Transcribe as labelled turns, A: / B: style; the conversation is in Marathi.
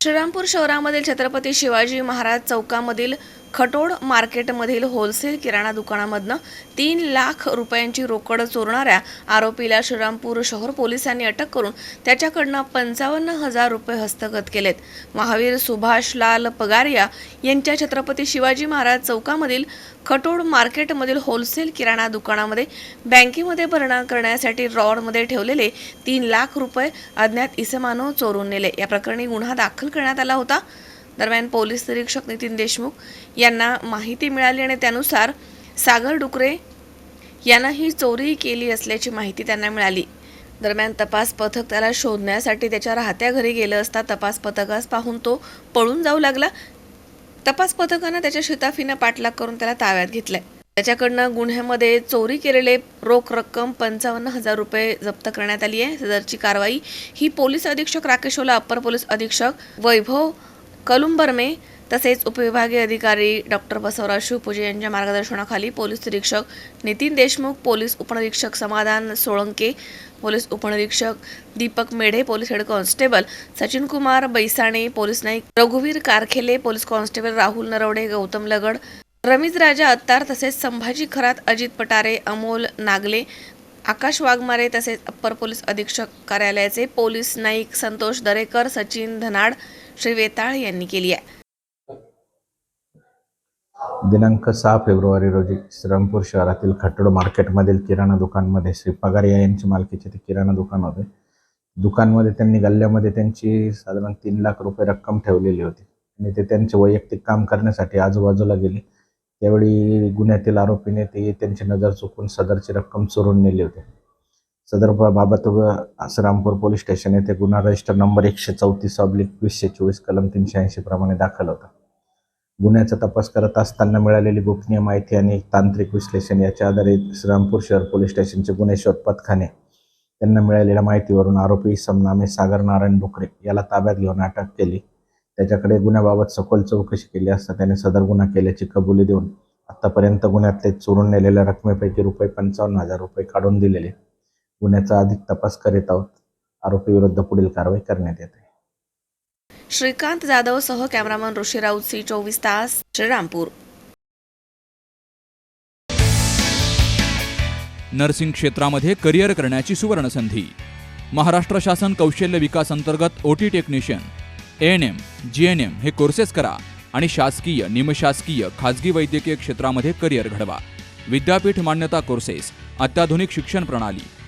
A: श्रीरामपूर शहरामधील छत्रपती शिवाजी महाराज चौकामधील खटोड मार्केटमधील होलसेल किराणा दुकानामधनं तीन लाख रुपयांची रोकड चोरणाऱ्या आरोपीला श्रीरामपूर शहर पोलिसांनी अटक करून त्याच्याकडनं पंचावन्न हजार रुपये हस्तगत केलेत. महावीर सुभाषलाल पगारिया यांच्या छत्रपती शिवाजी महाराज चौकामधील खटोड मार्केटमधील होलसेल किराणा दुकानामध्ये बँकेमध्ये भरणा करण्यासाठी रॉडमध्ये ठेवलेले तीन लाख रुपये अज्ञात इसमानं चोरून नेले. या प्रकरणी गुन्हा दाखल करण्यात आला होता. दरम्यान पोलीस निरीक्षक नितीन देशमुख यांना माहिती मिळाली आणि त्यानुसार सागर डुकरे यांना ही चोरी केली असल्याची माहिती त्यांना मिळाली. दरम्यान तपास पथक त्याला शोधण्यासाठी त्याच्या राहत्या घरी गेलं असता तपास पथकास पाहून तो पळून जाऊ लागला. तपास पथकानं त्याच्या शिताफीनं पाठलाग करून त्याला ताब्यात घेतलंय. त्याच्याकडनं गुन्ह्यामध्ये चोरी केलेले रोख रक्कम पंचावन्न हजार रुपये जप्त करण्यात आली आहे. सदरची कारवाई ही पोलीस अधीक्षक राकेश ओला अप्पर पोलीस अधीक्षक वैभव कलुंबरमे तसेच उपविभागीय अधिकारी डॉक्टर बसवराज शिवपूजे यांच्या मार्गदर्शनाखाली पोलीस निरीक्षक नितीन देशमुख पोलीस उपनिरीक्षक समाधान सोळंके पोलीस उपनिरीक्षक Deepak Medhe police head constable Sachin Kumar Baisane police Naik रघुवीर कारखेले पोलीस कॉन्स्टेबल राहुल नरवडे गौतम लगड रमीज राजा अत्तार तसेच संभाजी खरात अजित पटारे अमोल नागले आकाश वाघमारे तसेच अप्पर पोलीस अधीक्षक कार्यालयाचे पोलीस नाईक संतोष दरेकर सचिन धनाड श्री वेताळ यांनी केली आहे.
B: दिनांक सहा फेब्रुवारी रोजी श्रीरामपूर शहरातील खट्टड मार्केटमधील किराणा दुकानमध्ये श्री पगारिया यांची मालकीचे ते किराणा दुकान होते. दुकानमध्ये त्यांनी गल्ल्यामध्ये त्यांची साधारण तीन लाख रुपये रक्कम ठेवलेली होती. आणि ते त्यांचे वैयक्तिक काम करण्यासाठी आजूबाजूला गेले. त्यावेळी गुन्ह्यातील आरोपीने ते त्यांची नजर चुकून सदरची रक्कम चोरून नेली होती. सदर बाबत व पोलीस स्टेशन येथे गुन्हा रजिस्टर नंबर एकशे चौतीस ऑब्लिक वीसशे चोवीस कलम तीनशे ऐंशी प्रमाणे दाखल होता. गुन्ह्याचा तपास करत असताना मिळालेली गोपनीय माहिती आणि तांत्रिक विश्लेषण याच्या आधारे श्रीरामपूर शहर पोलीस स्टेशनचे गुन्हे शोध पथकाने त्यांना मिळालेल्या माहितीवरून आरोपी समनामे सागर नारायण डुकरे याला ताब्यात घेऊन अटक केली. त्याच्याकडे गुन्ह्याबाबत सखोल चौकशी केली असता त्याने सदर गुन्हा केल्याची कबुली देऊन आतापर्यंत गुन्ह्यातले चोरून नेलेल्या रकमेपैकी रुपये पंचावन्न हजार रुपये काढून दिलेले. गुन्ह्याचा अधिक तपास करीत आहोत. आरोपीविरुद्ध पुढील कारवाई करण्यात येते.
A: श्रीकांत जाधव सह कॅमेरामन ऋषी राऊत सी चोवीस तास श्रीरामपूर.
C: नर्सिंग क्षेत्रामध्ये करिअर करण्याची सुवर्णसंधी. महाराष्ट्र शासन कौशल्य विकास अंतर्गत OT technician N M G N M हे कोर्सेस करा आणि शासकीय निमशासकीय खाजगी वैद्यकीय क्षेत्रामध्ये करिअर घडवा. विद्यापीठ मान्यता कोर्सेस अत्याधुनिक शिक्षण प्रणाली